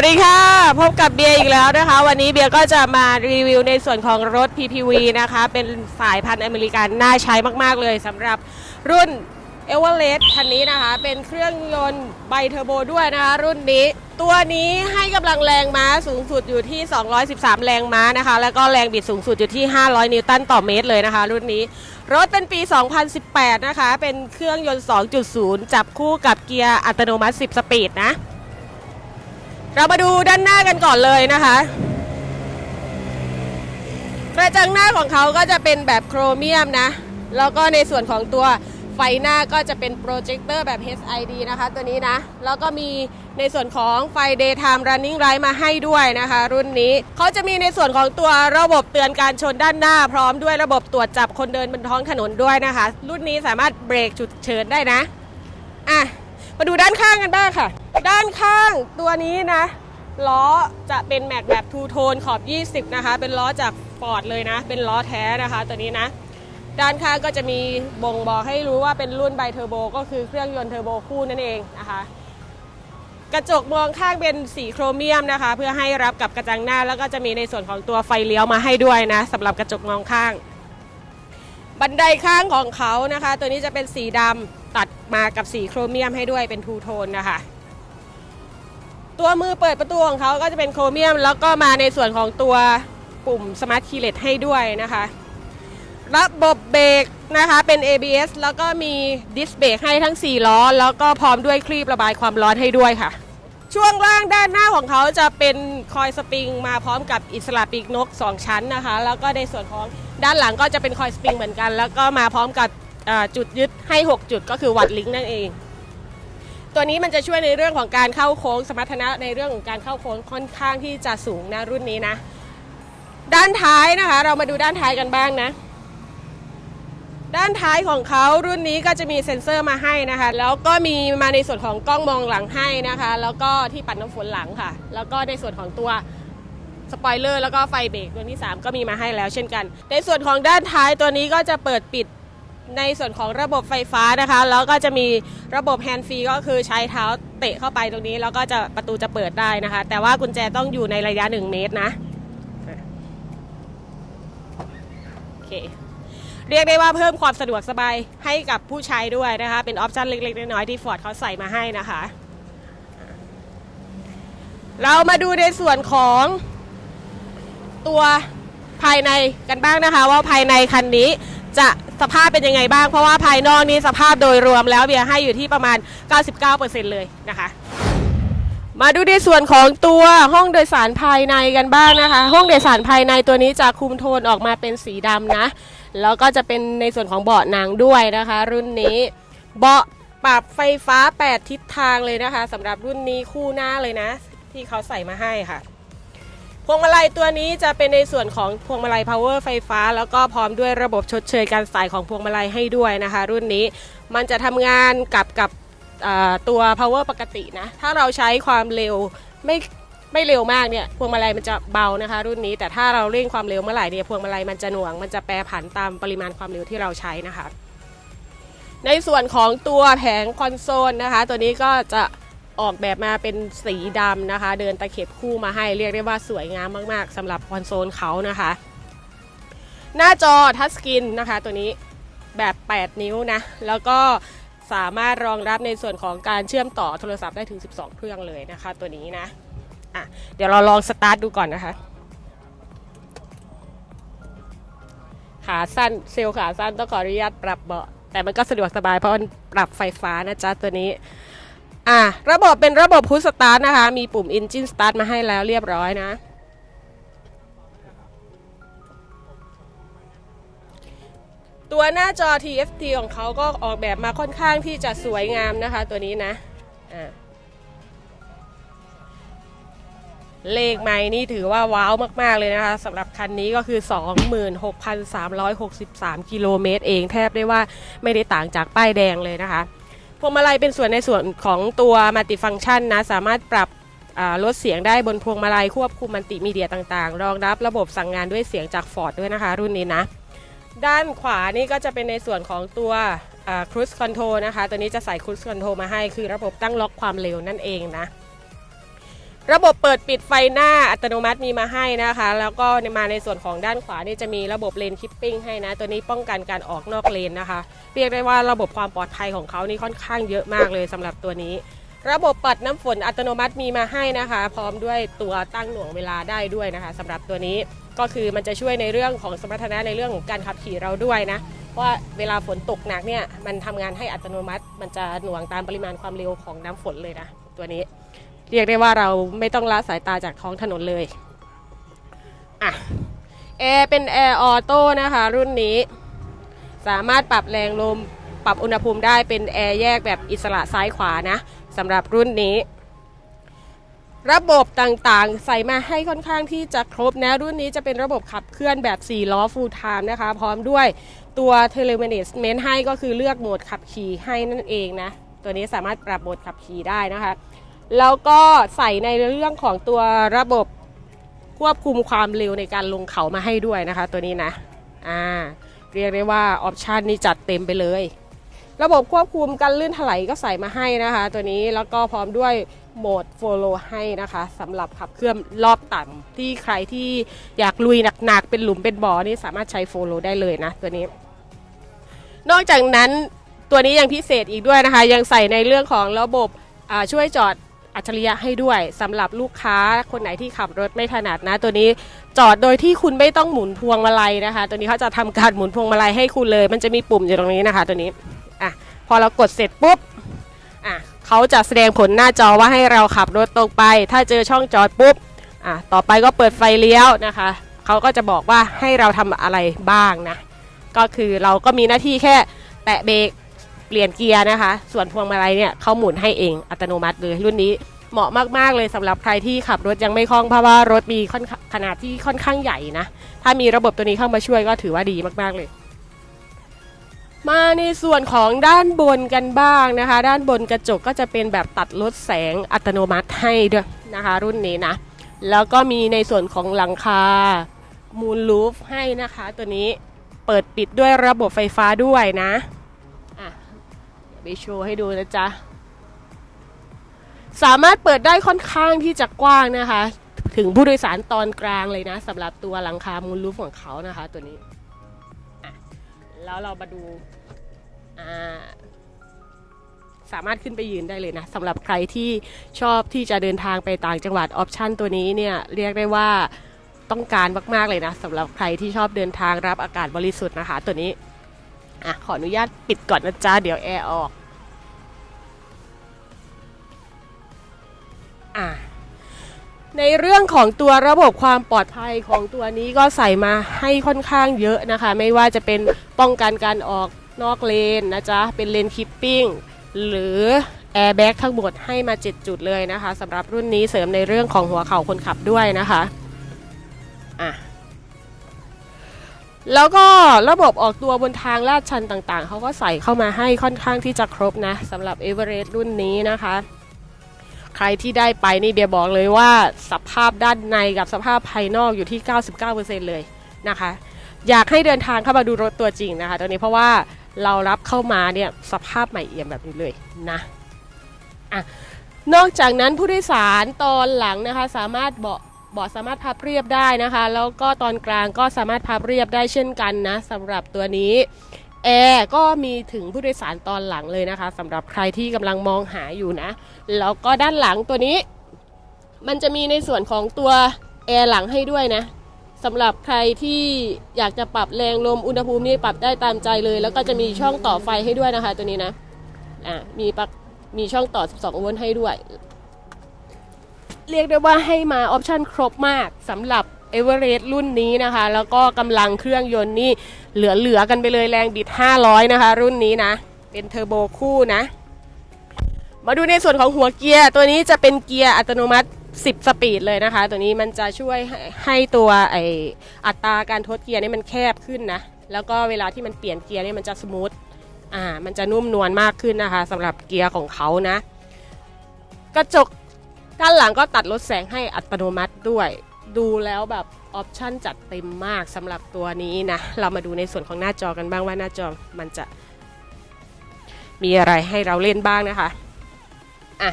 วัสดีค่ะ พบกับเบียร์อีกแล้วนะคะ วันนี้เบียร์ก็จะมารีวิวในส่วนของรถ PPV นะคะ เป็นสายพันธุ์อเมริกันน่าใช้มาก ๆ เลยสำหรับรุ่น e v e r e s t คันนี้นะคะ เป็นเครื่องยนต์ไบเทอร์โบด้วยนะคะ รุ่นนี้ ตัวนี้ให้กำลังแรงม้าสูงสุดอยู่ที่ 213 แรงม้านะคะ แล้วก็แรงบิดสูงสุดอยู่ที่ 500 นิวตันต่อเมตรเลยนะคะ รุ่นนี้ รถเป็นปี 2018 นะคะ เป็นเครื่องยนต์ 2.0 จับคู่กับเกียร์อัตโนมัติ 10 สปีดนะ เรามาดูด้านหน้ากันก่อนเลยนะคะ กระจังหน้าของเขาก็จะเป็นแบบโครเมียมนะ แล้วก็ในส่วนของตัวไฟหน้าก็จะเป็นโปรเจคเตอร์แบบ HID นะคะ ตัวนี้นะ แล้วก็มีในส่วนของไฟ Daytime Running Light มาให้ด้วยนะคะ รุ่นนี้เขาจะมีในส่วนของตัวระบบเตือนการชนด้านหน้า พร้อมด้วยระบบตรวจจับคนเดินบนท้องถนนด้วยนะคะ รุ่นนี้สามารถเบรกฉุกเฉินได้นะ อะ มาดูด้านข้างกันบ้างค่ะ ด้านข้างตัวนี้นะล้อจะเป็นแม็กแบบทูโทนขอบ 20 นะคะ เป็นล้อจากฟอร์ดเลยนะ เป็นล้อแท้นะคะตัวนี้นะ ด้านข้างก็จะมีบ่งบอกให้รู้ว่าเป็นรุ่นไบเทอร์โบก็คือเครื่องยนต์เทอร์โบคู่นั่นเองนะคะ กระจกมองข้างเป็นสีโครเมียมนะคะ เพื่อให้รับกับกระจังหน้า แล้วก็จะมีในส่วนของตัวไฟเลี้ยวมาให้ด้วยนะสำหรับกระจกมองข้าง บันไดข้างของเขานะคะ ตัวนี้จะเป็นสีดำ ตัดมากับสีโครเมียมให้ด้วยเป็นทูโทนนะคะตัวมือเปิดประตูของเขาก็จะเป็นโครเมียม แล้วก็มาในส่วนของตัวปุ่มสมาร์ทคีย์เลสให้ด้วยนะคะระบบเบรกนะคะเป็น ABS แล้วก็มีดิสเบรกให้ทั้ง 4 ล้อ แล้วก็พร้อมด้วยคลีประบายความร้อนให้ด้วยค่ะ ช่วงล่างด้านหน้าของเขาจะเป็นคอยสปริงมาพร้อมกับอิสระปีกนก 2 ชั้นนะคะ แล้วก็ในส่วนของด้านหลังก็จะเป็นคอยสปริงเหมือนกัน แล้วก็มาพร้อมกับ จุดยึดให้ 6 จุดก็คือวัดลิงก์นั่นเอง ตัวนี้มันจะช่วยในเรื่องของการเข้าโค้งสมรรถนะในเรื่องของการเข้าโค้งค่อนข้างที่จะสูงนะรุ่นนี้นะ ด้านท้ายนะคะ เรามาดูด้านท้ายกันบ้างนะ ด้านท้ายของเขารุ่นนี้ก็จะมีเซ็นเซอร์มาให้นะคะ แล้วก็มีมาในส่วนของกล้องมองหลังให้นะคะ แล้วก็ที่ปัดน้ำฝนหลังค่ะ แล้วก็ในส่วนของตัวสปอยเลอร์แล้วก็ไฟเบรกตัวที่ 3 ก็มีมาให้แล้วเช่นกัน ในส่วนของด้านท้ายตัวนี้ก็จะเปิดปิด ในส่วนของระบบไฟฟ้านะคะ แล้วก็จะมีระบบแฮนด์ฟรีก็คือใช้เท้าเตะเข้าไปตรงนี้ แล้วก็จะประตูจะเปิดได้นะคะ แต่ว่ากุญแจต้องอยู่ในระยะ 1 เมตรนะโอเคเรียกได้ว่าเพิ่มความสะดวกสบายให้กับผู้ใช้ด้วยนะคะ เป็นออปชันเล็กๆ น้อยๆที่ฟอร์ดเขาใส่มาให้นะคะ เรามาดูในส่วนของตัวภายในกันบ้างนะคะ ว่าภายในคันนี้จะ สภาพเป็นยังไงบ้าง เพราะว่าภายนอกนี้สภาพโดยรวมแล้วเบียร์ให้อยู่ที่ประมาณ 99%เลยนะคะ มาดูในส่วนของตัวห้องโดยสารภายในกันบ้างนะคะ ห้องโดยสารภายในตัวนี้จะคุมโทนออกมาเป็นสีดำนะ แล้วก็จะเป็นในส่วนของเบาะหนังด้วยนะคะ รุ่นนี้เบาะปรับไฟฟ้า 8 ทิศทางเลยนะคะสำหรับรุ่นนี้คู่หน้าเลยนะ ที่เขาใส่มาให้ค่ะ พวงมาลัยตัวนี้จะเป็นในส่วนของพวงมาลัย power ไฟฟ้า แล้วก็พร้อมด้วยระบบชดเชยการสายของพวงมาลัยให้ด้วยนะคะ รุ่นนี้มันจะทำงานกับกับตัว power ปกตินะ ถ้าเราใช้ความเร็วไม่ไม่เร็วมากเนี่ยพวงมาลัยมันจะเบานะคะ รุ่นนี้แต่ถ้าเราเร่งความเร็วเมื่อไหร่เนี่ยพวงมาลัยมันจะหน่วงมันจะแปรผันตามปริมาณความเร็วที่เราใช้นะคะ ในส่วนของตัวแผงคอนโซลนะคะ ตัวนี้ก็จะ ออกแบบมาเป็นสีดำนะคะ เดินตะเข็บคู่มาให้เรียกได้ว่าสวยงามมาก ๆสำหรับคอนโซลเขานะคะ หน้าจอทัชสกรีนนะคะ ตัวนี้แบบ 8 นิ้วนะ แล้วก็สามารถรองรับในส่วนของการเชื่อมต่อโทรศัพท์ได้ถึง 12 เครื่องเลยนะคะ ตัวนี้นะอะเดี๋ยวเราลองสตาร์ทดูก่อนนะคะขาสั้นเซลล์ขาสั้นต้องขออนุญาตปรับเบาะแต่มันก็สะดวกสบายเพราะมันปรับไฟฟ้านะจ๊ะตัวนี้ อะระบบเป็นระบบพุชสตาร์ทนะคะ มีปุ่ม Engine Start มาให้แล้วเรียบร้อยนะ ตัวหน้าจอ TFT ของเขาก็ออกแบบมาค่อนข้างที่จะสวยงามนะคะตัวนี้นะอะเลขไม้นี่ถือว่าว้าวมาก ๆ เลยนะคะสำหรับคันนี้ก็คือ 26,363 กิโลเมตรเองแทบได้ว่าไม่ได้ต่างจากป้ายแดงเลยนะคะ พวงมาลัยเป็นส่วนในส่วนของตัวมัลติฟังชันนะ สามารถปรับลดเสียงได้บนพวงมาลัยควบคุมมัลติมีเดียต่างๆ รองรับระบบสั่งงานด้วยเสียงจาก Ford ด้วยนะคะ รุ่นนี้นะ ด้านขวานี่ก็จะเป็นในส่วนของตัวครูสคอนโทรนะคะ ตัวนี้จะใส่ครูสคอนโทรมาให้คือระบบตั้งล็อกความเร็วนั่นเองนะ ระบบเปิดปิดไฟหน้าอัตโนมัติมีมาให้นะคะ แล้วก็มาในส่วนของด้านขวานี่จะมีระบบเลนคิปปิ้งให้นะ ตัวนี้ป้องกันการออกนอกเลนนะคะ เรียกได้ว่าระบบความปลอดภัยของเขานี่ค่อนข้างเยอะมากเลยสำหรับตัวนี้ ระบบปัดน้ำฝนอัตโนมัติมีมาให้นะคะ พร้อมด้วยตัวตั้งหน่วงเวลาได้ด้วยนะคะสำหรับตัวนี้ก็คือมันจะช่วยในเรื่องของสมรรถนะในเรื่องของการขับขี่เราด้วยนะเพราะว่าเวลาฝนตกหนักเนี่ยมันทำงานให้อัตโนมัติ มันจะหน่วงตามปริมาณความเร็วของน้ำฝนเลยนะตัวนี้ เรียกได้ว่าเราไม่ต้องละสายตาจากท้องถนนเลยอะแอร์เป็นแอร์ออโต้นะคะ รุ่นนี้ สามารถปรับแรงลมปรับอุณหภูมิได้เป็นแอร์แยกแบบอิสระซ้ายขวานะสำหรับรุ่นนี้ ระบบต่างๆ ใส่มาให้ค่อนข้างที่จะครบนะ รุ่นนี้จะเป็นระบบขับเคลื่อนแบบ 4 ล้อ full time นะคะ พร้อมด้วยตัว telemanagement ให้ก็คือเลือกโหมดขับขี่ให้นั่นเองนะ ตัวนี้สามารถปรับโหมดขับขี่ได้นะคะ แล้วก็ใส่ในเรื่องของตัวระบบควบคุมความเร็วในการลงเขามาให้ด้วยนะคะ ตัวนี้นะอ่าเรียกได้ว่าออปชันนี้จัดเต็มไปเลย ระบบควบคุมการลื่นถลายก็ใส่มาให้นะคะ ตัวนี้แล้วก็พร้อมด้วยโหมด follow ให้นะคะสำหรับขับเคลื่อนรอบต่ำที่ใครที่อยากลุยหนักๆ เป็นหลุมเป็นบ่อนี่สามารถใช้ follow ได้เลยนะตัวนี้ นอกจากนั้นตัวนี้ยังพิเศษอีกด้วยนะคะ ยังใส่ในเรื่องของระบบช่วยจอด อัจฉริยะให้ด้วยสำหรับลูกค้าคนไหนที่ขับรถไม่ถนัดนะ ตัวนี้จอดโดยที่คุณไม่ต้องหมุนพวงมาลัยนะคะ ตัวนี้เขาจะทำการหมุนพวงมาลัยให้คุณเลย มันจะมีปุ่มอยู่ตรงนี้นะคะ ตัวนี้อะพอเรากดเสร็จปุ๊บอะเขาจะแสดงผลหน้าจอว่าให้เราขับรถตรงไป ถ้าเจอช่องจอดปุ๊บอะต่อไปก็เปิดไฟเลี้ยวนะคะเขาก็จะบอกว่าให้เราทำอะไรบ้างนะก็คือเราก็มีหน้าที่แค่แตะเบรก เปลี่ยนเกียร์นะคะ ส่วนพวงมาลัยเนี่ยเขาหมุนให้เองอัตโนมัติเลยรุ่นนี้เหมาะมากๆเลยสำหรับใครที่ขับรถยังไม่คล่องเพราะว่ารถมีขขนาดที่ค่อนข้างใหญ่นะ ถ้ามีระบบตัวนี้เข้ามาช่วยก็ถือว่าดีมากๆเลย มาในส่วนของด้านบนกันบ้างนะคะ ด้านบนกระจกก็จะเป็นแบบตัดลดแสงอัตโนมัติให้ด้วยนะคะ รุ่นนี้นะ แล้วก็มีในส่วนของหลังคามูลลูฟให้นะคะ ตัวนี้เปิดปิดด้วยระบบไฟฟ้าด้วยนะ ไปโชว์ให้ดูนะจ๊ะ สามารถเปิดได้ค่อนข้างที่จะกว้างนะคะ ถึงผู้โดยสารตอนกลางเลยนะสำหรับตัวหลังคามูลลูฟของเขานะคะ ตัวนี้ แล้วเรามาดูาสามารถขึ้นไปยืนได้เลยนะสำหรับใครที่ชอบที่จะเดินทางไปต่างจังหวัดออปชันตัวนี้เนี่ยเรียกได้ว่าต้องการมาก ๆ เลยนะสำหรับใครที่ชอบเดินทางรับอากาศบริสุทธิ์นะคะ ตัวนี้อะขออนุญาตปิดก่อนนะจ๊ะ เดี๋ยวแอร์ออก อะในเรื่องของตัวระบบความปลอดภัยของตัวนี้ก็ใส่มาให้ค่อนข้างเยอะนะคะ ไม่ว่าจะเป็นป้องกันการออกนอกเลนนะจ๊ะ เป็นเลนคิปปิ้งหรือแอร์แบ็กทั้งหมดให้มา 7 จุดเลยนะคะสำหรับรุ่นนี้เสริมในเรื่องของหัวเข่าคนขับด้วยนะคะอะแล้วก็ระบบออกตัวบนทางลาดชันต่างๆ เขาก็ใส่เข้ามาให้ค่อนข้างที่จะครบนะสำหรับ e v e r e s t รุ่นนี้นะคะ ใครที่ได้ไปนี่เบียบอกเลยว่าสภาพด้านในกับสภาพภายนอกอยู่ที่ 99%เลยนะคะ อยากให้เดินทางเข้ามาดูรถตัวจริงนะคะตอนนี้เพราะว่าเรารับเข้ามาเนี่ยสภาพใหม่เอี่ยมแบบนี้เลยนะอะนอกจากนั้นผู้โดยสารตอนหลังนะคะสามารถเบาะเบาะสามารถพับเรียบได้นะคะ แล้วก็ตอนกลางก็สามารถพับเรียบได้เช่นกันนะสำหรับตัวนี้ แอร์ก็มีถึงผู้โดยสารตอนหลังเลยนะคะสำหรับใครที่กำลังมองหาอยู่นะ แล้วก็ด้านหลังตัวนี้ มันจะมีในส่วนของตัวแอร์หลังให้ด้วยนะสำหรับใครที่อยากจะปรับแรงลมอุณหภูมินี่ปรับได้ตามใจเลย แล้วก็จะมีช่องต่อไฟให้ด้วยนะคะตัวนี้นะอะมีปักมีช่องต่อ 12 โวลต์ให้ด้วย เรียกได้ว่าให้มาออปชันครบมากสำหรับ e v e r e s t รุ่นนี้นะคะ แล้วก็กำลังเครื่องยนต์นี่เหลือๆกันไปเลยแรงบิด 500 นะคะ รุ่นนี้นะ เป็นเทอร์โบคู่นะ มาดูในส่วนของหัวเกียร์ ตัวนี้จะเป็นเกียร์อัตโนมัติ 10 สปีดเลยนะคะ ตัวนี้มันจะช่วยให้ให้ตัวไออัตราการทดเกียร์นี่มันแคบขึ้นนะ แล้วก็เวลาที่มันเปลี่ยนเกียร์นี่มันจะสมูทอ่ามันจะนุ่มนวลมากขึ้นนะคะสำหรับเกียร์ของเขานะ กระจกด้านหลังก็ตัดลดแสงให้อัตโนมัติด้วย ดูแล้วแบบออปชันจัดเต็มมากสำหรับตัวนี้นะ เรามาดูในส่วนของหน้าจอกันบ้างว่าหน้าจอมันจะ มีอะไรให้เราเล่นบ้างนะคะอะ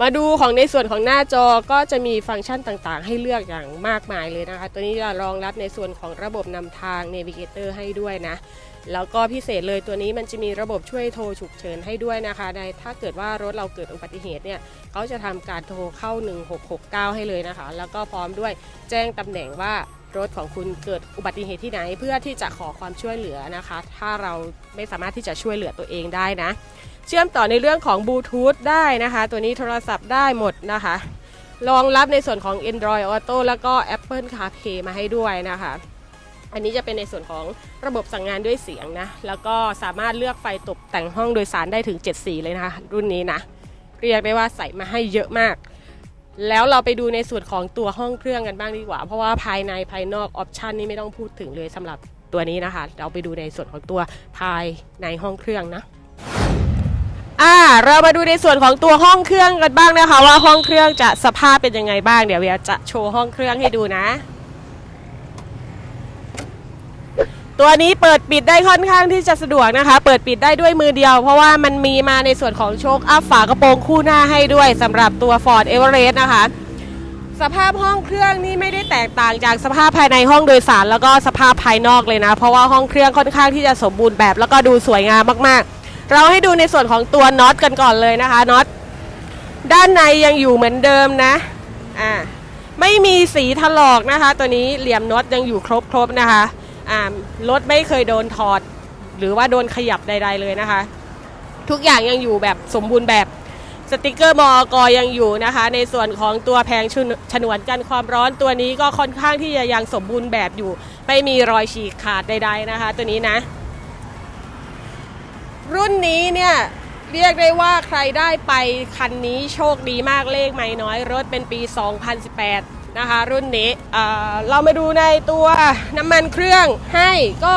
มาดูของในส่วนของหน้าจอก็จะมีฟังก์ชันต่างๆ ให้เลือกอย่างมากมายเลยนะคะ ตัวนี้จะรองรับในส่วนของระบบนำทาง Navigator ให้ด้วยนะ แล้วก็พิเศษเลยตัวนี้มันจะมีระบบช่วยโทรฉุกเฉินให้ด้วยนะคะในถ้าเกิดว่ารถเราเกิดอุบัติเหตุเนี่ยเขาจะทำการโทรเข้า 1669 ให้เลยนะคะ แล้วก็พร้อมด้วยแจ้งตำแหน่งว่ารถของคุณเกิดอุบัติเหตุที่ไหน เพื่อที่จะขอความช่วยเหลือนะคะ ถ้าเราไม่สามารถที่จะช่วยเหลือตัวเองได้นะ เชื่อมต่อในเรื่องของบลูทูธได้นะคะ ตัวนี้โทรศัพท์ได้หมดนะคะรองรับในส่วนของ Android Auto แล้วก็ Apple CarPlay มาให้ด้วยนะคะ อันนี้จะเป็นในส่วนของระบบสั่งงานด้วยเสียงนะ แล้วก็สามารถเลือกไฟตกแต่งห้องโดยสารได้ถึง 7 สีเลยนะคะรุ่นนี้นะ เรียกได้ว่าใส่มาให้เยอะมาก แล้วเราไปดูในส่วนของตัวห้องเครื่องกันบ้างดีกว่า เพราะว่าภายในภายนอกออปชันนี่ไม่ต้องพูดถึงเลยสำหรับตัวนี้นะคะ เราไปดูในส่วนของตัวภายในห้องเครื่องนะอ่าเรามาดูในส่วนของตัวห้องเครื่องกันบ้างนะคะ ว่าห้องเครื่องจะสภาพเป็นยังไงบ้างเดี๋ยวเวียจะโชว์ห้องเครื่องให้ดูนะ ตัวนี้เปิดปิดได้ค่อนข้างที่จะสะดวกนะคะ เปิดปิดได้ด้วยมือเดียว เพราะว่ามันมีมาในส่วนของโชคอัพฝากระโปรงคู่หน้าให้ด้วยสำหรับตัว Ford Everest นะคะ สภาพห้องเครื่องนี่ไม่ได้แตกต่างจากสภาพภายในห้องโดยสาร แล้วก็สภาพภายนอกเลยนะ เพราะว่าห้องเครื่องค่อนข้างที่จะสมบูรณ์แบบ แล้วก็ดูสวยงามมากๆ เราให้ดูในส่วนของตัวน็อตกันก่อนเลยนะคะน็อตด้านในยังอยู่เหมือนเดิมนะอ่าไม่มีสีถลอกนะคะ ตัวนี้เหลี่ยมน็อตยังอยู่ครบๆนะคะ รถไม่เคยโดนถอด หรือว่าโดนขยับใด ๆ เลยนะคะ ทุกอย่างยังอยู่แบบสมบูรณ์แบบสติกเกอร์มอกยังอยู่นะคะ ในส่วนของตัวแพงชุนฉนวนกันความร้อนตัวนี้ก็ค่อนข้างที่จะยังสมบูรณ์แบบอยู่ ไม่มีรอยฉีกขาดใด ๆนะคะ ตัวนี้นะ รุ่นนี้เนี่ยเรียกได้ว่าใครได้ไปคันนี้โชคดีมากเลขไม่น้อย รถเป็นปี 2018 นะคะ รุ่นนี้เเรามาดูในตัวน้ำมันเครื่องให้ก็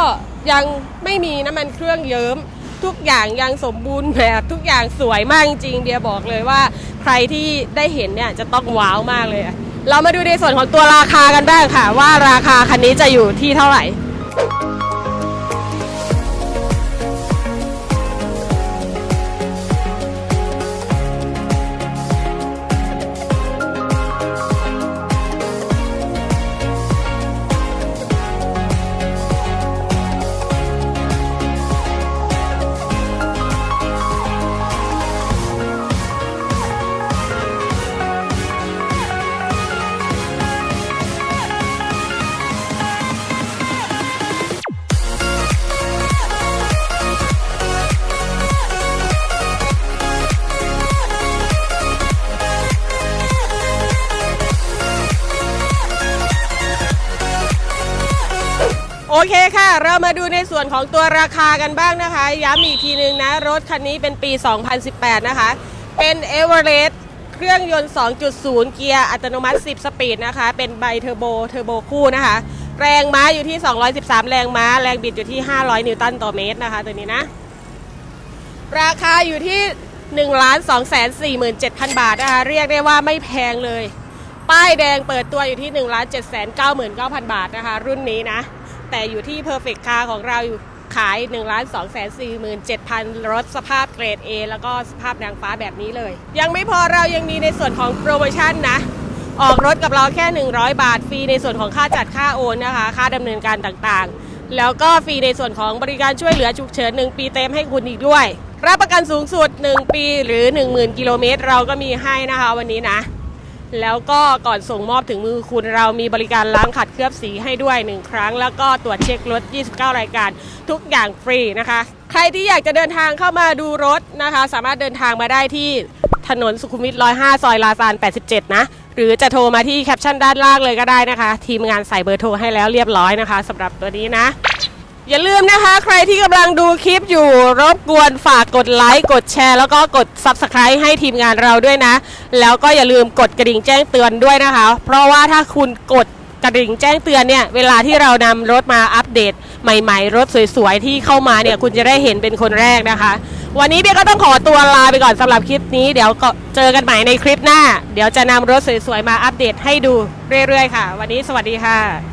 ยังไม่มีน้ำมันเครื่องเยิ้มทุกอย่างยังสมบูรณ์แบบทุกอย่างสวยมากจริงเดียบอกเลยว่าใครที่ได้เห็นเนี่ยจะต้องว้าวมากเลย เรามาดูในส่วนของตัวราคากันบ้างค่ะ ว่าราคาคันนี้จะอยู่ที่เท่าไหร่ โอเคค่ะ เรามาดูในส่วนของตัวราคากันบ้างนะคะ ย้ำอีกทีนึงนะ รถคันนี้เป็นปี 2018 นะคะ เป็น e v e r e s t เครื่องยนต์ 2.0 เกียร์อัตโนมัติ 10 สปีดนะคะ เป็นไบเทอร์โบ เทอร์โบคู่นะคะ แรงม้าอยู่ที่ 213 แรงม้า แรงบิดอยู่ที่ 500 นิวตันต่อเมตรนะคะ ตัวนี้นะ ราคาอยู่ที่ 1 2 4 7 0 0 0 บาทนะคะ เรียกได้ว่าไม่แพงเลย ป้ายแดงเปิดตัวอยู่ที่ 1 7 9 9 0 0 0 บาทนะคะ รุ่นนี้นะ แต่อยู่ที่ Perfect Car ของเราอยู่ขาย 1 2 4 7 0 0 0 รถสภาพเกรด A แล้วก็สภาพนางฟ้าแบบนี้เลย ยังไม่พอเรายังมีในส่วนของโปรโมชั่นนะ ออกรถกับเราแค่ 100 บาท ฟรีในส่วนของค่าจัดค่าโอนนะคะ ค่าดำเนินการต่างๆ แล้วก็ฟรีในส่วนของบริการช่วยเหลือฉุกเฉิน 1 ปีเต็มให้คุณอีกด้วย รับประกันสูงสุด 1 ปีหรือ 10,000 กิโลเมตรเราก็มีให้นะคะวันนี้นะ แล้วก็ก่อนส่งมอบถึงมือคุณเรามีบริการล้างขัดเคลือบสีให้ด้วย 1 ครั้ง แล้วก็ตรวจเช็ครถ 29 รายการ ทุกอย่างฟรีนะคะ ใครที่อยากจะเดินทางเข้ามาดูรถนะคะ สามารถเดินทางมาได้ที่ถนนสุขุมวิท 105 ซอยลาซาน 87 นะ หรือจะโทรมาที่แคปชั่นด้านล่างเลยก็ได้นะคะ ทีมงานใส่เบอร์โทรให้แล้วเรียบร้อยนะคะสำหรับตัวนี้นะ อย่าลืมนะคะ ใครที่กำลังดูคลิปอยู่รบกวนฝากกดไลค์กดแชร์ แล้วก็กด Subscribe ให้ทีมงานเราด้วยนะ แล้วก็อย่าลืมกดกระดิ่งแจ้งเตือนด้วยนะคะ เพราะว่าถ้าคุณกดกระดิ่งแจ้งเตือนเนี่ย เวลาที่เรานำรถมาอัปเดต ใหม่ๆ รถสวยๆ ที่เข้ามาเนี่ย คุณจะได้เห็นเป็นคนแรกนะคะ วันนี้เบียก็ต้องขอตัวลาไปก่อนสำหรับคลิปนี้เดี๋ยวก็เจอกันใหม่ในคลิปหน้า เดี๋ยวจะนำรถสวยๆมาอัปเดตให้ดูเรื่อยๆค่ะ วันนี้สวัสดีค่ะ